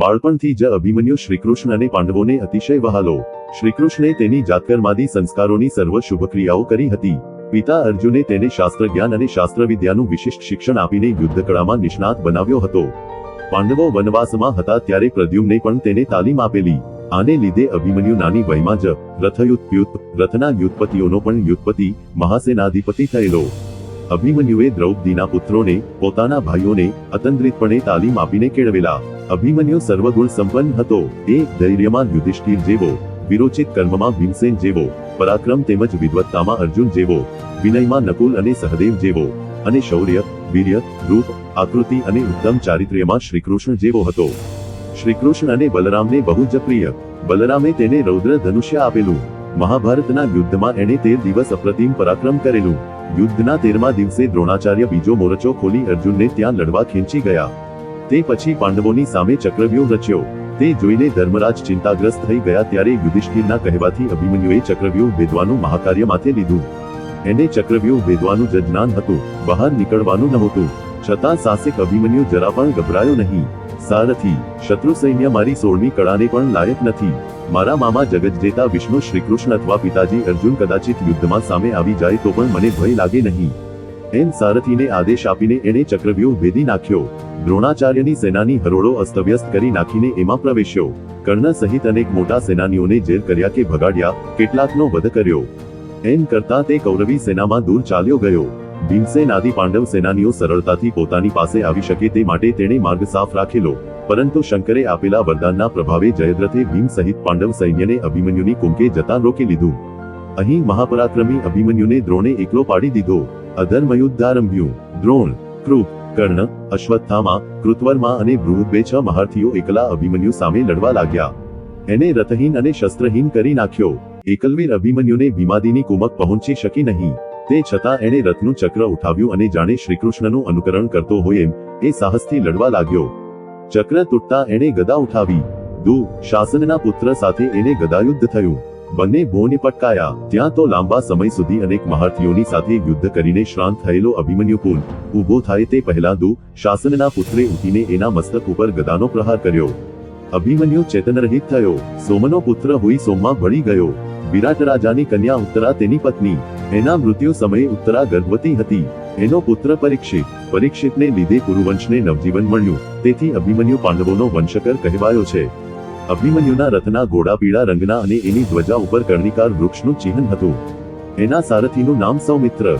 બાળપણથી જ અભિમન્યુ શ્રીકૃષ્ણ અને પાંડવોને અતિશય વહાલો. શ્રીકૃષ્ણે તેની જાતકર્માદી સંસ્કારોની સર્વ શુભક્રિયાઓ કરી હતી. પિતા અર્જુને તેને શાસ્ત્ર જ્ઞાન અને શાસ્ત્ર વિદ્યાનું વિશિષ્ટ શિક્ષણ આપીને યુદ્ધ કળામાં નિષ્ણાત બનાવ્યો હતો. પાંડવો વનવાસમાં હતા ત્યારે પ્રદ્યુમ્ને પણ તેને તાલીમ આપેલી. આને લીધે અભિમન્યુ નાની વયમાં જ રથયુત્પ્યુત રથના યુદ્ધપતિઓનો પણ યુદ્ધપતિ, મહાસેનાધિપતિ થયેલો. અભિમન્યુએ દ્રૌપદીના પુત્રોને, પોતાના ભાઈઓને અતંત્રિતપણે તાલીમ આપીને કેળવેલા. અભિમન્યુ સર્વગુણ સંપન્ન હતો. એ ધૈર્યમાં યુધિષ્ઠિર જેવો, વિરોચિત કર્મમાં ભીમસેન જેવો, પરાક્રમ તેમજ વિદવત્તામાં અર્જુન જેવો, વિનયમાં નકુલ અને સહદેવ જેવો અને શૌર્ય, વીર્ય, રૂપ, આકૃતિ અને ઉત્તમ ચારિત્ર્યમાં શ્રીકૃષ્ણ જેવો હતો. શ્રીકૃષ્ણ અને બલરામને બહુ જ પ્રિય બલરામે તેને રૌદ્ર ધનુષ્ય આપેલું. મહાભારતના યુદ્ધમાં એણે તેર દિવસ અપ્રતિમ પરાક્રમ કરેલું. યુદ્ધના તેરમા દિવસે દ્રોણાચાર્ય બીજો મોરચો ખોલી અર્જુનને ત્યાં લડવા ખેંચી ગયા. તે પછી પાંડવોની સામે ચક્રવ્યૂહ રચ્યો. તે જોઈને ધર્મરાજ ચિંતાગ્રસ્ત થઈ ગયા ત્યારે યુધિષ્ઠિરના કહેવાથી અભિમન્યુએ ચક્રવ્યૂહ ભેદવાનું મહાકાર્ય માથે લીધું. એને ચક્રવ્યૂહ ભેદવાનું જ જ્ઞાન હતું. બહાર નીકળવાનું નહોતું. છતાં સાહસિક અભિમન્યુ જરા પણ ગભરાયો નહીં. સારથી શત્રુ સૈન્ય મારી સોળમી કળાને પણ લાયક નથી. મારા મામા જગત જેતા વિષ્ણુ શ્રીકૃષ્ણ અથવા પિતાજી અર્જુન કદાચિત યુદ્ધમાં સામે આવી જાય તો પણ મને ભય લાગે નહીં. એમ સારથીને આદેશ આપીને એણે ચક્રવ્યૂહ ભેદી નાખ્યો. દ્રોણાચાર્યની સેનાની હરોળો અસ્તવ્યસ્ત કરી નાખીને એમાં પ્રવેશ્યો. કર્ણ સહિત અનેક મોટા સેનાનીઓને જેર કર્યા કે ભગાડ્યા, કેટલાકનો વધ કર્યો. એમ કરતા તે કૌરવી સેનામાં દૂર ચાલ્યો ગયો. ભીમસેન આદિ પાંડવ સેનાનીઓ સરળતાથી પોતાની પાસે આવી શકે તે માટે તેણે માર્ગ સાફ રાખેલો, પરંતુ શંકરે આપેલા વરદાનના પ્રભાવે જયદ્રથે ભીમ સહિત પાંડવ સૈન્યને અભિમન્યુની કુંકે જતા રોકી લીધું. અહીં મહાપરાક્રમી અભિમન્યુને દ્રોણે એકલો પાડી દીધો. અધર્મયુદ્ધ આરંભ્યું દ્રોણ, કૃપ, કર્ણ, અશ્વત્થામા, કૃતવર્મા અને બૃહદ બે છ મહારથીઓ એકલા અભિમન્યુ સામે લડવા લાગ્યા. એને રથહીન અને શસ્ત્રહીન કરી નાખ્યો. એકલવીર અભિમન્યુને ભીમાદીની કુમક પહોંચી શકી નહીં. તે છતાં એણે રથનું ચક્ર ઉઠાવ્યું અને જાણે શ્રીકૃષ્ણનું અનુકરણ કરતો હોય એમ, એ સાહસથી લડવા લાગ્યો. ચક્ર તૂટતા એણે ગદા ઉઠાવી. દુ, શાસનના પુત્ર સાથે એને ગદાયુદ્ધ થયું. બંને ભોને પટકાયા. ત્યાં તો લાંબા સમય સુધી અનેક મહારથીઓની સાથે યુદ્ધ કરીને શ્રાંત થયેલો અભિમન્યુ પુન ઊભો થાય તે પહેલા દુ, શાસનના પુત્રે ઉઠીને એના મસ્તક ઉપર ગદાનો પ્રહાર કર્યો. અભિમન્યુ ચેતનરહિત થયો. સોમનો પુત્ર હોઈ સોમમાં ભળી ગયો. વિરાટ રાજાની કન્યા ઉત્તરા તેની પત્ની. એના મૃત્યુ સમયે ઉત્તરા ગર્ભવતી હતી. એનો પુત્ર પરીક્ષિત, પરીક્ષિતને લીધે કુરુવંશને નવજીવન મળ્યું. તેથી અભિમન્યુ પાંડવોનો વંશકર કહેવાયો છે. અભિમન્યુના રથના ઘોડા પીળા રંગના અને એની ધ્વજા ઉપર કર્ણિકાર વૃક્ષનું ચિહ્ન હતું. એના સારથીનું નામ સૌમિત્ર.